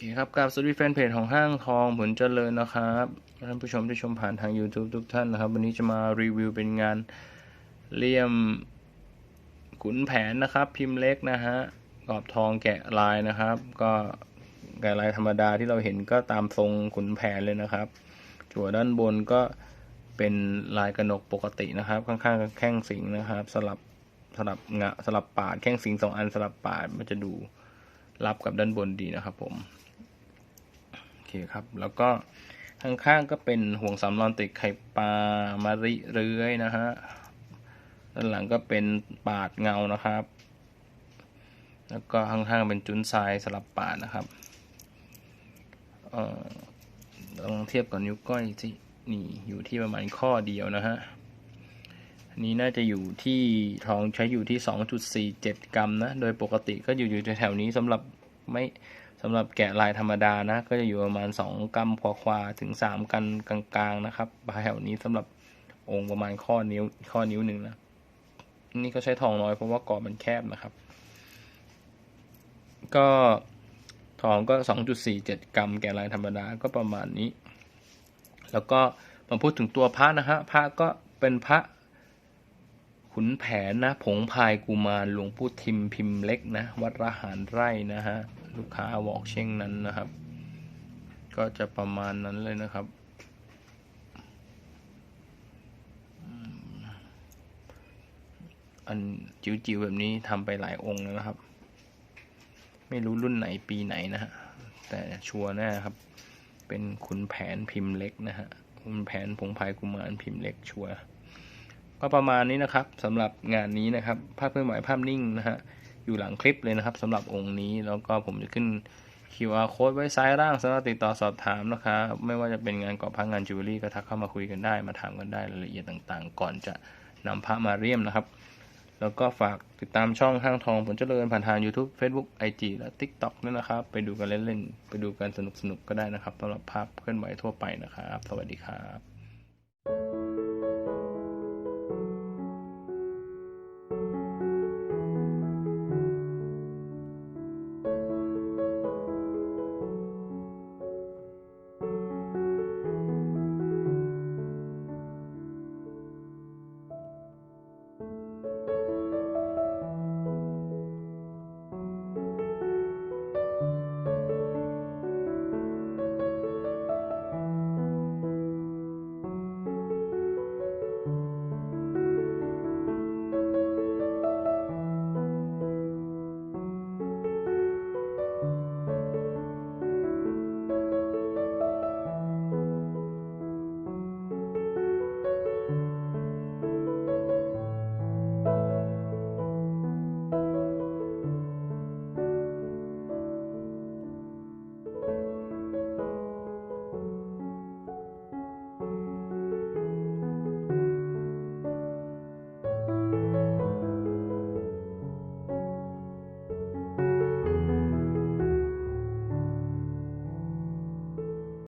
เคครับกับสวัสดีแฟนเพจของห้างทองผลเจริญนะครับท่านผู้ชมที่ชมผ่านทาง YouTube ทุกท่านนะครับ วันนี้จะมารีวิวเป็นงานเลี่ยมขุนแผนนะครับ พิมพ์เล็กนะฮะกรอบทองแกะลายนะครับ ก็แกะลายธรรมดาที่เราเห็นก็ตามทรงขุนแผนเลยนะครับ จั่วด้านบนก็เป็นลายกระหนกปกตินะครับ ข้างๆแข้งสิงนะครับ สลับสลับงะสลับปาดแข้งสิงสองอันสลับปาดมันจะดูรับกับด้านบนดีนะครับผม เคครับ แล้วก็ข้างๆก็เป็นห่วงสำรองติดไข่ปลามาริเรือยนะฮะด้านหลังก็เป็นปาดเงานะครับ แล้วก็ข้างๆเป็นจุนทรายสลับปาดนะครับเออลองเทียบกับนิ้วก้อยสินี่อยู่ที่ประมาณข้อเดียวนะฮะอันนี้น่าจะอยู่ที่ทองใช้อยู่ที่ 2.47 กรัมนะ โดยปกติก็อยู่อยู่แถวๆนี้สำหรับไม่ สำหรับแกะลายธรรมดานะ ก็จะอยู่ประมาณ 2กรัมควาควาถึง 3กันกลางๆนะครับแถวนี้สำหรับองค์ประมาณข้อนิ้วข้อนิ้วหนึ่งนะนี่ก็ใช้ทองน้อยเพราะว่ากรอบมันแคบนะครับ ก็ทองก็ 2.47 กรัม แกะลายธรรมดาก็ประมาณนี้ แล้วก็มาพูดถึงตัวพระนะฮะพระก็เป็นพระขุนแผนนะ ผงพายกุมารหลวงปู่ทิมพิมพ์เล็กนะ วัดระหารไร่นะฮะ ลูกค้าบอกเช่งนั้นนะครับ ก็จะประมาณนั้นเลยนะครับ อันจิ๋วๆแบบนี้ทำไปหลายองค์แล้วนะครับ ไม่รู้รุ่นไหนปีไหนนะฮะแต่ชัวร์แน่ครับ เป็นขุนแผนพิมพ์เล็กนะฮะขุนแผนผงพายกุมารพิมพ์เล็กชัวร์ก็ประมาณนี้นะครับสำหรับงานนี้นะครับ ภาพเคลื่อนไหวภาพนิ่งนะฮะ อยู่หลังคลิปเลยนะครับสำหรับองค์นี้แล้วก็ผมจะขึ้น QR code ไว้ซ้ายล่างสำหรับติดต่อสอบถามนะครับไม่ว่าจะเป็นงานก่อพระงานจิวเวลรี่ก็ทักเข้ามาคุยกันได้ มาถามกันได้รายละเอียดต่างๆ ก่อนจะนำพระมาเรียมนะครับ แล้วก็ฝากติดตามช่องห้างทองผลเจริญผ่านทาง YouTube Facebook IG และ TikTok ด้วยนะครับ ไปดูกันเล่นๆ ไปดูกันสนุกๆก็ได้นะครับสำหรับภาพเคลื่อนไหวทั่วไปนะครับ สวัสดีครับ